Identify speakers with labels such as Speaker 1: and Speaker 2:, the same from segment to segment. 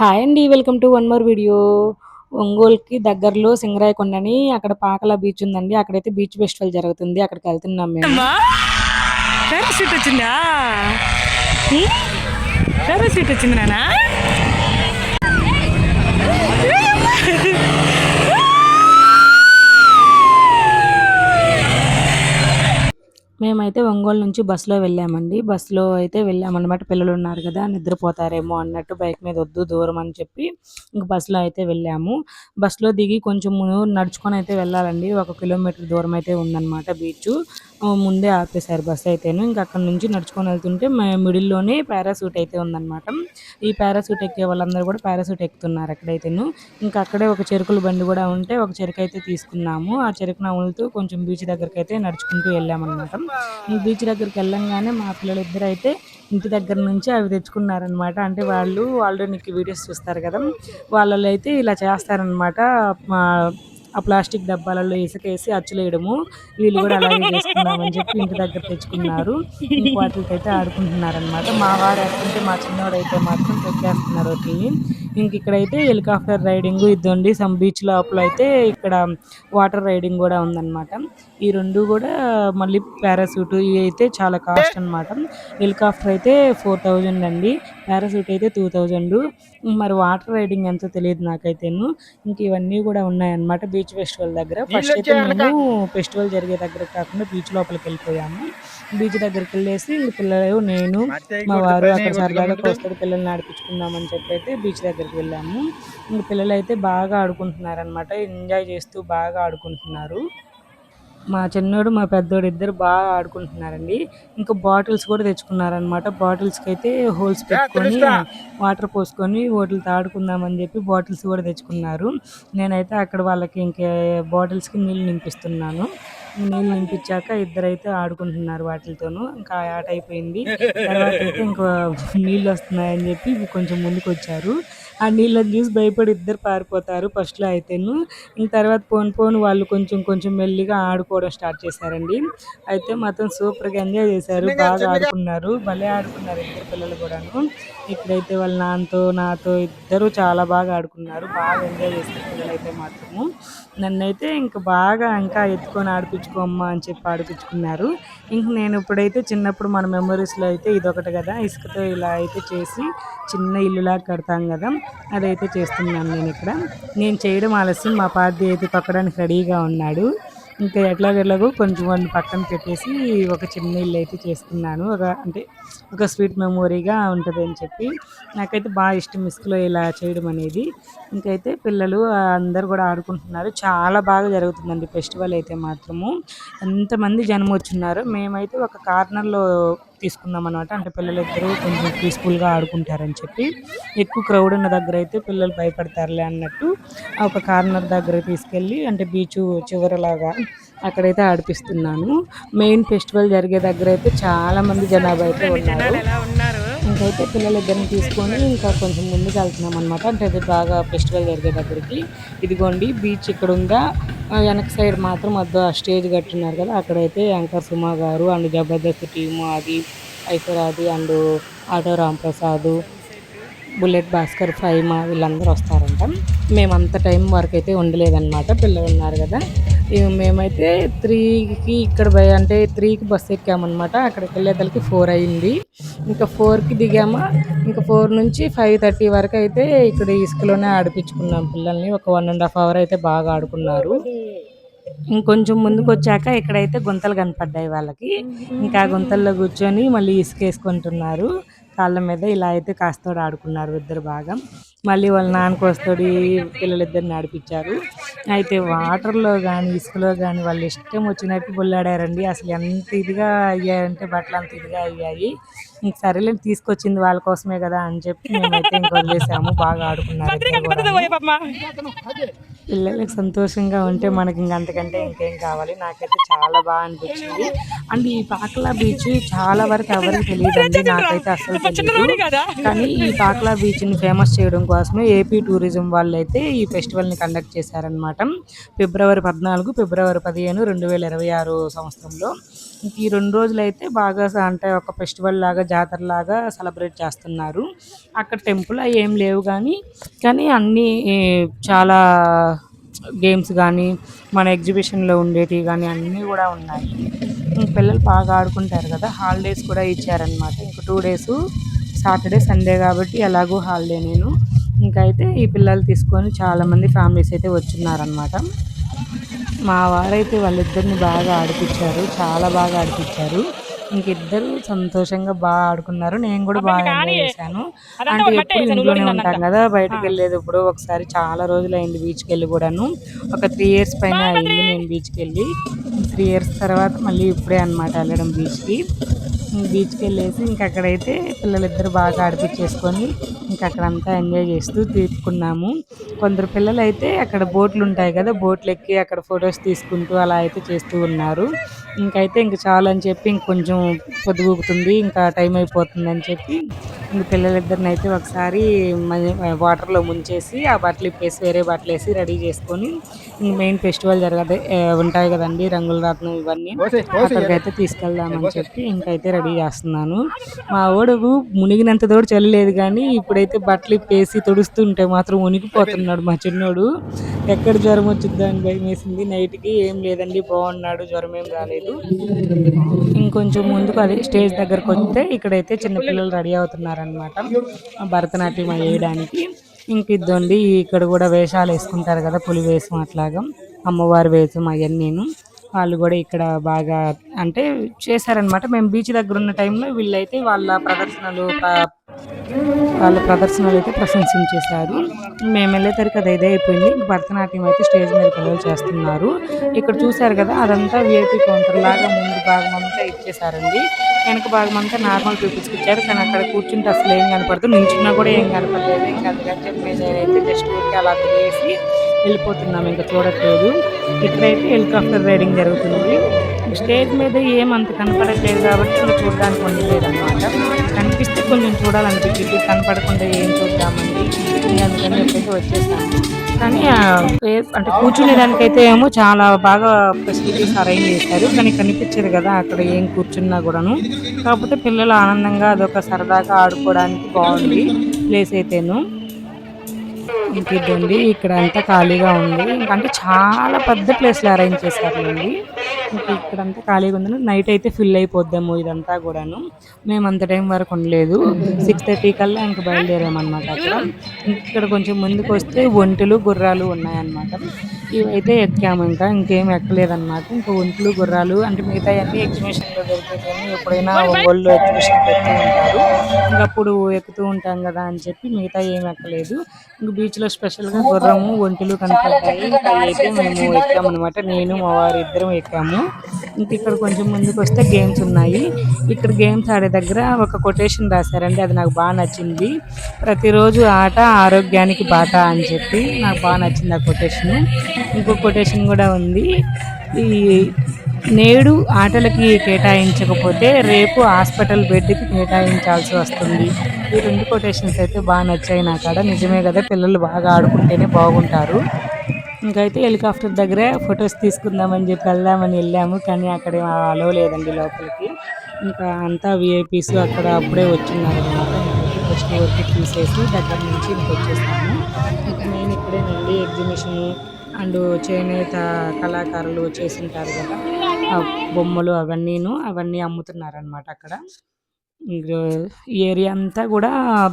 Speaker 1: Hi అండి welcome to one more video ఒంగోలుకి దగ్గరలో సింగరాయకొండ అని అక్కడ పాకల బీచ్ ఉందండి. అక్కడైతే బీచ్ ఫెస్టివల్ జరుగుతుంది. అక్కడికి వెళ్తున్నాం మేము.
Speaker 2: అమ్మా! పారాషూట్ వచ్చిందా? పారాషూట్ వచ్చింది నానా
Speaker 1: మేమైతే ఒంగోలు నుంచి బస్సులో వెళ్ళామండి. బస్సులో అయితే వెళ్ళామన్నమాట. పిల్లలు ఉన్నారు కదా నిద్రపోతారేమో అన్నట్టు బైక్ మీద వద్దు దూరం అని చెప్పి ఇంక బస్సులో అయితే వెళ్ళాము. బస్సులో దిగి కొంచెం నడుచుకొని అయితే వెళ్ళాలండి. ఒక కిలోమీటర్ దూరం అయితే ఉందన్నమాట బీచ్. ముందే ఆపేశారు బస్సు అయితేను. ఇంకా అక్కడ నుంచి నడుచుకొని వెళ్తుంటే మిడిల్లోనే పారాసూట్ అయితే ఉందన్నమాట. ఈ పారాసూట్ ఎక్కే వాళ్ళందరూ కూడా పారాసూట్ ఎక్కుతున్నారు అక్కడైతేను. ఇంకా అక్కడే ఒక చెరుకుల బండి కూడా ఉంటే ఒక చెరుకు అయితే తీసుకున్నాము. ఆ చెరుకు నవ్వులుతూ కొంచెం బీచ్ దగ్గరికి అయితే నడుచుకుంటూ వెళ్ళామన్నమాట. ఈ బీచ్ దగ్గరికి వెళ్ళంగానే మా పిల్లలు ఇద్దరు అయితే ఇంటి దగ్గర నుంచి అవి తెచ్చుకున్నారనమాట అంటే వాళ్ళు ఆల్రెడీ నీకు వీడియోస్ చూస్తారు కదా వాళ్ళలో అయితే ఇలా చేస్తారనమాట ఆ ప్లాస్టిక్ డబ్బాలలో ఇసుకేసి అచ్చులేయడము వీళ్ళు కూడా అలాగే చేసుకున్నామని చెప్పి ఇంటి దగ్గర తెచ్చుకున్నారు. వాటికైతే ఆడుకుంటున్నారనమాట మా వాడు ఆడుకుంటే మా చిన్నవాడు అయితే మాత్రం తొక్కేస్తున్నారు వాటిని ఇంక ఇక్కడైతే హెలికాప్టర్ రైడింగ్ ఇద్దండి సమ్ బీచ్ లోపల అయితే ఇక్కడ వాటర్ రైడింగ్ కూడా ఉందన్నమాట. ఈ రెండు కూడా మళ్ళీ పారాసూట్ ఇవి అయితే చాలా కాస్ట్ అన్నమాట. హెలికాప్టర్ అయితే ఫోర్ థౌజండ్ అండి. పారాసూట్ అయితే టూ థౌజండ్. మరి వాటర్ రైడింగ్ ఎంతో తెలియదు నాకైతేను. ఇంక ఇవన్నీ కూడా ఉన్నాయన్నమాట బీచ్ ఫెస్టివల్ దగ్గర. ఫస్ట్ అయితే మేము ఫెస్టివల్ జరిగే దగ్గర కాకుండా బీచ్ లోపలికి వెళ్ళిపోయాము. బీచ్ దగ్గరికి వెళ్ళేసి ఇంక పిల్లలు నేను మా వారు అక్కడ సరదాగా కోస్తారు పిల్లల్ని ఆడిపించుకుందామని చెప్పి అయితే బీచ్ దగ్గరికి వెళ్ళాము. ఇంక పిల్లలు అయితే బాగా ఆడుకుంటున్నారు అనమాట ఎంజాయ్ చేస్తూ బాగా ఆడుకుంటున్నారు. మా చిన్నోడు మా పెద్దోడు ఇద్దరు బాగా ఆడుకుంటున్నారండి. ఇంకా బాటిల్స్ కూడా తెచ్చుకున్నారనమాట బాటిల్స్కి అయితే హోల్స్ పెట్టుకొని వాటర్ పోసుకొని వాటితో ఆడుకుందామని చెప్పి బాటిల్స్ కూడా తెచ్చుకున్నారు. నేనైతే అక్కడ వాళ్ళకి ఇంకే బాటిల్స్కి నీళ్ళు నింపిస్తున్నాను. నీళ్ళు నింపించాక ఇద్దరైతే ఆడుకుంటున్నారు వాటితోనూ. ఇంకా ఆట అయిపోయింది. తర్వాత అయితే ఇంకా నీళ్ళు వస్తున్నాయని చెప్పి కొంచెం ముందుకు వచ్చారు ఆ నీళ్ళని చూసి భయపడి ఇద్దరు పారిపోతారు ఫస్ట్లో అయితేను. ఇంక తర్వాత పోను పోను వాళ్ళు కొంచెం కొంచెం మెల్లిగా ఆడుకోవడం స్టార్ట్ చేశారండి. అయితే మాత్రం సూపర్గా ఎంజాయ్ చేశారు. బాగా ఆడుకున్నారు. భలే ఆడుకున్నారు ఇద్దరు పిల్లలు కూడాను. ఇక్కడైతే వాళ్ళ నాన్నతో నాతో ఇద్దరు చాలా బాగా ఆడుకున్నారు. బాగా ఎంజాయ్ చేస్తారు పిల్లలు అయితే మాత్రము. నన్నైతే ఇంకా బాగా ఇంకా ఎత్తుకొని ఆడిపించుకోమ్మా అని చెప్పి ఆడిపించుకున్నారు. ఇంక నేను ఇప్పుడైతే చిన్నప్పుడు మన మెమరీస్లో అయితే ఇదొకటి కదా ఇసుకతో ఇలా అయితే చేసి చిన్న ఇల్లులాగా కడతాం కదా అదైతే చేస్తున్నాను నేను ఇక్కడ. నేను చేయడం ఆలస్యం మా పార్టీ అయితే తొక్కడానికి రెడీగా ఉన్నాడు. ఇంకా ఎట్లాగెట్లాగో కొంచెం వాడిని పక్కన పెట్టేసి ఒక చిన్న ఇల్లు అయితే చేసుకున్నాను. ఒక అంటే ఒక స్వీట్ మెమొరీగా ఉంటుంది అని చెప్పి నాకైతే బాగా ఇష్టం ఇసుకలో ఇలా చేయడం అనేది. ఇంకైతే పిల్లలు అందరు కూడా ఆడుకుంటున్నారు. చాలా బాగా జరుగుతుందండి ఫెస్టివల్ అయితే మాత్రము. ఎంతమంది జనం వచ్చున్నారు మేమైతే ఒక కార్నర్లో తీసుకున్నాం అనమాట అంటే పిల్లలు ఇద్దరు కొంచెం పీస్ఫుల్గా ఆడుకుంటారని చెప్పి. ఎక్కువ క్రౌడ్ ఉన్న దగ్గర అయితే పిల్లలు భయపడతారులే అన్నట్టు ఒక కార్నర్ దగ్గర తీసుకెళ్ళి అంటే బీచ్ చివరలాగా అక్కడైతే ఆడిపిస్తున్నాను. మెయిన్ ఫెస్టివల్ జరిగే దగ్గర అయితే చాలా మంది జనాభా అయితే ఉన్నారు. ఇంకైతే పిల్లలిద్దరిని తీసుకొని ఇంకా కొంచెం ముందుకు వెళ్తున్నాం అనమాట అంటే అది బాగా ఫెస్టివల్ జరిగే దగ్గరికి. ఇదిగోండి బీచ్ ఇక్కడ ఉందా వెనక సైడ్ మాత్రం మధ్య స్టేజ్ కట్టున్నారు కదా అక్కడైతే యాంకర్ సుమా గారు అండ్ జబర్దస్త్ టీము అది ఐశ్వర్యాది and auto Ramprasad bullet Bhaskar Faima వీళ్ళందరూ వస్తారంట. మేము అంత టైం వరకు అయితే ఉండలేదన్నమాట పిల్లలు ఉన్నారు కదా. మేమైతే త్రీకి ఇక్కడ బయ అంటే త్రీకి బస్సు ఎక్కామన్నమాట. అక్కడికి వెళ్ళేతలకి ఫోర్ అయింది. ఇంకా ఫోర్కి దిగామా. ఇంకా ఫోర్ నుంచి ఫైవ్ థర్టీ వరకు అయితే ఇక్కడ ఇసుకలోనే ఆడిపించుకున్నాం పిల్లల్ని. ఒక వన్ అండ్ హాఫ్ అవర్ అయితే బాగా ఆడుకున్నారు. ఇంకొంచెం ముందుకు వచ్చాక ఇక్కడైతే గుంతలు కనపడ్డాయి వాళ్ళకి. ఇంకా ఆ గుంతల్లో కూర్చొని మళ్ళీ ఇసుక వేసుకుంటున్నారు కాళ్ళ మీద ఇలా అయితే కాస్తోడు ఆడుకున్నారు ఇద్దరు బాగా మళ్ళీ వాళ్ళ నాన్నకు వస్తాడు పిల్లలిద్దరిని నడిపించారు. అయితే వాటర్లో కానీ ఇసుకలో కానీ వాళ్ళు ఇష్టం వచ్చినట్టు బొల్లాడారండి. అసలు ఎంత ఇదిగా అయ్యాయంటే బట్టలు అంత ఇదిగా అయ్యాయి. ఇంక సరేలే తీసుకొచ్చింది వాళ్ళ కోసమే కదా అని చెప్పి మేమైతే ఇంక వదిలేసాము. బాగా ఆడుకున్నారు. పిల్లలకి సంతోషంగా ఉంటే మనకి ఇంక అంతకంటే ఇంకేం కావాలి. నాకైతే చాలా బాగా అనిపించింది. అండ్ ఈ పాకలా బీచ్ చాలా వరకు ఎవరికి తెలియదండి. నాకైతే అసలు తెలియదు కానీ ఈ పాకలా బీచ్ని ఫేమస్ చేయడం కోసమే ఏపీ టూరిజం వాళ్ళు అయితే ఈ ఫెస్టివల్ని కండక్ట్ చేశారనమాట ఫిబ్రవరి పద్నాలుగు ఫిబ్రవరి పదిహేను రెండు వేల ఇరవై ఆరు సంవత్సరంలో. ఇంక ఈ రెండు రోజులు అయితే బాగా అంటే ఒక ఫెస్టివల్ లాగా జాతరలాగా సెలబ్రేట్ చేస్తున్నారు. అక్కడ టెంపుల్ అవి ఏం లేవు కానీ కానీ అన్నీ చాలా గేమ్స్ కానీ మన ఎగ్జిబిషన్లో ఉండేటివి కానీ అన్నీ కూడా ఉన్నాయి. పిల్లలు బాగా ఆడుకుంటారు కదా హాలిడేస్ కూడా ఇచ్చారనమాట ఇంక టూ డేస్ సాటర్డే సండే కాబట్టి ఎలాగో హాలిడే నేను. ఇంకైతే ఈ పిల్లలు తీసుకొని చాలామంది ఫ్యామిలీస్ అయితే వచ్చున్నారనమాట మా వారైతే వాళ్ళిద్దరిని బాగా ఆడిపించారు చాలా బాగా ఆడిపించారు ఇంకిద్దరు సంతోషంగా బాగా ఆడుకున్నారు. నేను కూడా బాగా ఎంజాయ్ చేశాను. అంటే ఎప్పుడు ఇంట్లోనే ఉంటాం కదా బయటకు వెళ్ళేది ఇప్పుడు ఒకసారి చాలా రోజులు అయింది బీచ్కి వెళ్ళి కూడాను ఒక త్రీ ఇయర్స్ పైన అయింది నేను బీచ్కి వెళ్ళి. త్రీ ఇయర్స్ తర్వాత మళ్ళీ ఇప్పుడే అనమాట వెళ్ళడం బీచ్కి బీచ్కి వెళ్ళేసి ఇంక అక్కడైతే పిల్లలిద్దరు బాగా ఆడిపించేసుకొని ఇంక అక్కడంతా ఎంజాయ్ చేస్తూ తీసుకున్నాము కొందరు పిల్లలు అయితే అక్కడ బోట్లు ఉంటాయి కదా బోట్లు ఎక్కి అక్కడ ఫొటోస్ తీసుకుంటూ అలా అయితే చేస్తూ ఉన్నారు. ఇంకైతే ఇంక చాలు అని చెప్పి ఇంకొంచెం పొద్దుగుతుంది ఇంకా టైం అయిపోతుంది అని చెప్పి పిల్లలిద్దరిని అయితే ఒకసారి వాటర్లో ముంచేసి ఆ బట్టలు ఇప్పేసి వేరే బట్టలు వేసి రెడీ చేసుకొని ఇంక మెయిన్ ఫెస్టివల్ జరగదు ఉంటాయి కదండి రంగుల రత్నం ఇవన్నీ. అక్కడికైతే తీసుకెళ్దామని చెప్పి ఇంకైతే రెడీ చేస్తున్నాను. మా ఓడు మునిగినంత తోడు చల్లలేదు కానీ ఇప్పుడైతే బట్టలు ఇప్పేసి తుడుస్తుంటే మాత్రం మునిగిపోతున్నాడు మా చిన్నోడు. ఎక్కడ జ్వరం వచ్చిందో అని భయం వేసింది. నైట్కి ఏం లేదండి బాగున్నాడు జ్వరం ఏం రాలేదు. ఇంకొంచెం ముందుకు అదే స్టేజ్ దగ్గరకు వస్తే ఇక్కడైతే చిన్నపిల్లలు రెడీ వస్తారనమాట భరతనాట్యం వేయడానికి ఇంక ఇద్దండి ఇక్కడ కూడా వేషాలు వేసుకుంటారు కదా పులి వేషం అట్లాగా. అమ్మవారి వేషం అవన్నీను వాళ్ళు కూడా ఇక్కడ బాగా అంటే చేశారనమాట మేము బీచ్ దగ్గర ఉన్న టైంలో వీళ్ళైతే వాళ్ళ ప్రదర్శనలు వాళ్ళ ప్రదర్శనలు అయితే ప్రశంసించేశారు. మేము వెళ్ళేసరికి అది ఇదే అయిపోయింది. భరతనాట్యం అయితే స్టేజ్ మీద పిల్లలు చేస్తున్నారు. ఇక్కడ చూశారు కదా అదంతా విఐపి కౌంటర్ లాగా ముందు భాగం అంతా ఇచ్చేసారండి వెనక భాగం అంతా నార్మల్ పీపుల్స్కి ఇచ్చారు. కానీ అక్కడ కూర్చుంటే అసలు ఏం కనపడదు. నించున్నా కూడా ఏం కనపడలేదు. ఇంకా అందుకని చెప్పి నేనైతే జస్ట్ ఊరికి అలా తిరిగేసి వెళ్ళిపోతున్నాం. ఇంకా చూడట్లేదు. ఇక్కడైతే హెలికాప్టర్ రైడింగ్ జరుగుతుంది. స్టేజ్ మీద ఏమంత కనపడట్లేదు కాబట్టి ఇంకా చూడడానికి ఉండలేదు అనమాట కనిపిస్తే కొంచెం చూడాలనిపించింది కనపడకుండా ఏం చూద్దామండి? అందుకని చెప్పేసి వచ్చేసాము కానీ ఆ అంటే కూర్చునేదానికైతే ఏమో చాలా బాగా ఫెసిలిటీస్ అరేంజ్ చేశారు. కానీ కనిపించదు కదా అక్కడ ఏం కూర్చున్నా కూడాను. కాకపోతే పిల్లలు ఆనందంగా అదొక సరదాగా ఆడుకోవడానికి బాగుంది ప్లేస్ అయితేను. ఇంక ఇక్కడ అంతా ఖాళీగా ఉంది. ఇంకా అంటే చాలా పెద్ద ప్లేస్లో అరేంజ్ చేశారు అండి ఇక్కడంతా ఖాళీగా ఉంది నైట్ అయితే ఫిల్ అయిపోద్దాము ఇదంతా కూడాను. మేము అంత టైం వరకు ఉండలేదు. సిక్స్ థర్టీ కల్లా ఇంక బయలుదేరామన్నమాట అక్కడ. ఇక్కడ కొంచెం ముందుకు వస్తే ఒంటెలు గుర్రాలు ఉన్నాయన్నమాట. ఇవైతే ఎక్కాము ఇంకా ఇంకేం ఎక్కలేదన్నమాట. ఇంకా ఒంట్లు గుర్రాలు అంటే మిగతా అన్ని ఎగ్జిబిషన్లో దొరుకుతాయి ఎప్పుడైనా ఒంగోలు ఎగ్జిబిషన్ పెడుతూ ఉంటారు. ఇంకా అప్పుడు ఎక్కుతూ ఉంటాం కదా అని చెప్పి మిగతా ఏం ఎక్కలేదు. ఇంక బీచ్లో స్పెషల్గా గుర్రము ఒంటెలు కనపడ్డాయి ఇంకా అయితే మేము ఎక్కామన్నమాట. నేను మా వారు ఇద్దరం ఎక్కాము. ఇంక ఇక్కడ కొంచెం ముందుకు వస్తే గేమ్స్ ఉన్నాయి. ఇక్కడ గేమ్స్ ఆడే దగ్గర ఒక కొటేషన్ రాశారండి. అది నాకు బాగా నచ్చింది. ప్రతిరోజు ఆట ఆరోగ్యానికి బాట అని చెప్పి నాకు బాగా నచ్చింది ఆ కొటేషన్. ఇంకో కొటేషన్ కూడా ఉంది. ఈ నేడు ఆటలకి కేటాయించకపోతే రేపు హాస్పిటల్ బెడ్కి కేటాయించాల్సి వస్తుంది. ఈ రెండు కొటేషన్స్ అయితే బాగా నచ్చాయి నా కాడ. నిజమే కదా పిల్లలు బాగా ఆడుకుంటేనే బాగుంటారు. ఇంకైతే హెలికాప్టర్ దగ్గరే ఫొటోస్ తీసుకుందామని చెప్పి వెళ్దామని వెళ్ళాము కానీ అక్కడ అలో లేదండి లోపలికి. ఇంకా అంతా విఐపీస్ అక్కడ అప్పుడే వచ్చిన్నారు అనమాట. ఫస్ట్ వర్క్ చూసేసి దగ్గర నుంచి ఇంక ఇంకా నేను ఇక్కడేనండి ఎగ్జిబిషన్ అండ్ చేనేత కళాకారులు చేసింటారు కదా. బొమ్మలు అవన్నీను అవన్నీ అమ్ముతున్నారనమాట అక్కడ. ఈ ఏరియా అంతా కూడా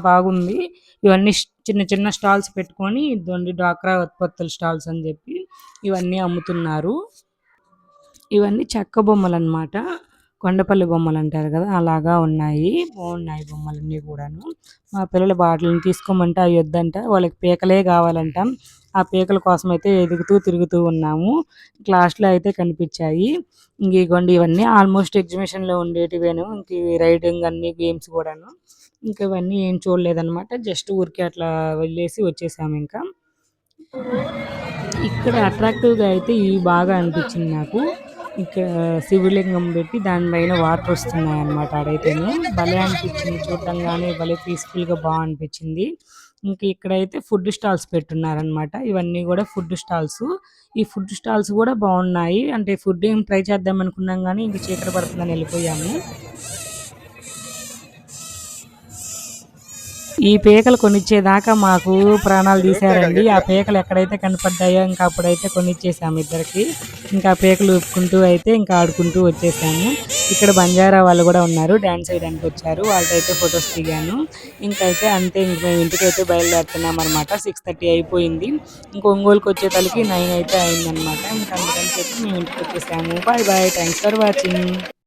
Speaker 1: బాగుంది. ఇవన్నీ చిన్న చిన్న స్టాల్స్ పెట్టుకొని ఇదండి డ్వాక్రా ఉత్పత్తుల స్టాల్స్ అని చెప్పి ఇవన్నీ అమ్ముతున్నారు. ఇవన్నీ చెక్క బొమ్మలు అన్నమాట కొండపల్లి బొమ్మలు అంటారు కదా అలాగా ఉన్నాయి. బాగున్నాయి బొమ్మలన్నీ కూడాను. మా పిల్లల బాటలను తీసుకోమంటే అవి వద్దంట వాళ్ళకి పీకలే కావాలంట. ఆ పీకల కోసం అయితే ఎదుగుతూ తిరుగుతూ ఉన్నాము. క్లాస్లో అయితే కనిపించాయి. ఇంకొండి ఇవన్నీ ఆల్మోస్ట్ ఎగ్జిబిషన్లో ఉండేటివేను. ఇంక రైడింగ్ అన్ని గేమ్స్ కూడాను. ఇంకా ఇవన్నీ ఏం చూడలేదన్నమాట. జస్ట్ ఊరికే అట్లా వెళ్ళేసి వచ్చేసాము ఇంకా. ఇక్కడ అట్రాక్టివ్గా అయితే ఇవి బాగా అనిపించింది నాకు. ఇక్కడ శివలింగం పెట్టి దానిపైన వాటర్ వస్తున్నాయి అన్నమాట అడైతేనే భలే అనిపించింది. చూడంగానే భలే పీస్ఫుల్గా బాగా అనిపించింది. ఇంకా ఇక్కడైతే ఫుడ్ స్టాల్స్ పెట్టున్నారనమాట ఇవన్నీ కూడా ఫుడ్ స్టాల్స్. ఈ ఫుడ్ స్టాల్స్ కూడా బాగున్నాయి. అంటే ఫుడ్ ఏం ట్రై చేద్దాం అనుకున్నాం కానీ ఇంక చీకటి పడుతుందని వెళ్ళిపోయాము. ఈ పేకలు కొనిచ్చేదాకా మాకు ప్రాణాలు తీశారండి. ఆ పేకలు ఎక్కడైతే కనపడ్డాయో ఇంకా అప్పుడైతే కొనిచ్చేసాము ఇద్దరికి. ఇంకా పేకలు ఊపుకుంటూ అయితే ఇంకా ఆడుకుంటూ వచ్చేసాము. ఇక్కడ బంజారా వాళ్ళు కూడా ఉన్నారు డాన్స్ వేయడానికి వచ్చారు. వాళ్ళతో ఫొటోస్ దిగాను. ఇంకైతే అంతే ఇంక మేము ఇంటికైతే బయలుదేరుతున్నాం అనమాట సిక్స్ థర్టీ అయిపోయింది. ఇంక ఒంగోలుకి వచ్చే తలకి నైన్ అయితే అయిందనమాట ఇంకా అందుకని చెప్పి మేము ఇంటికి వచ్చేసాము. Bye bye. Thanks for watching.